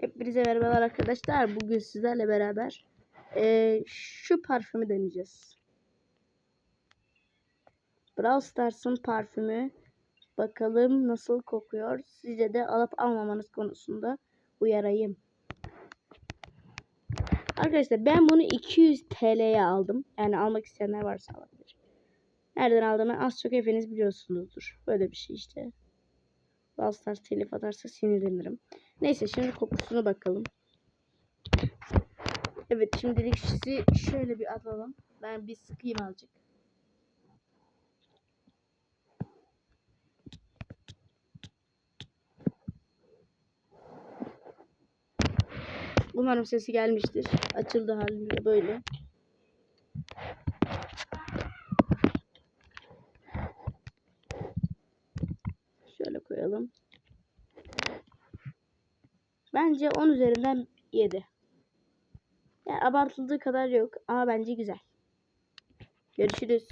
Hepinize merhabalar arkadaşlar. Bugün sizlerle beraber eee, şu parfümü deneyeceğiz. Brawl Stars'ın parfümü. Bakalım nasıl kokuyor. Sizce de alıp almamanız konusunda uyarayım. Arkadaşlar ben bunu 200 TL'ye aldım. Yani almak isteyenler varsa alabilir. Nereden aldığımı az çok hepiniz biliyorsunuzdur. Böyle bir şey işte. Brawl Stars telif atarsa sinirlenirim. Neyse şimdi kokusuna bakalım. Evet şimdilik sizi şöyle bir atalım. Ben bir sıkayım azıcık. Umarım sesi gelmiştir. Açıldı halinde böyle. Şöyle koyalım. Bence 10 üzerinden 7. Yani abartıldığı kadar yok ama bence güzel. Görüşürüz.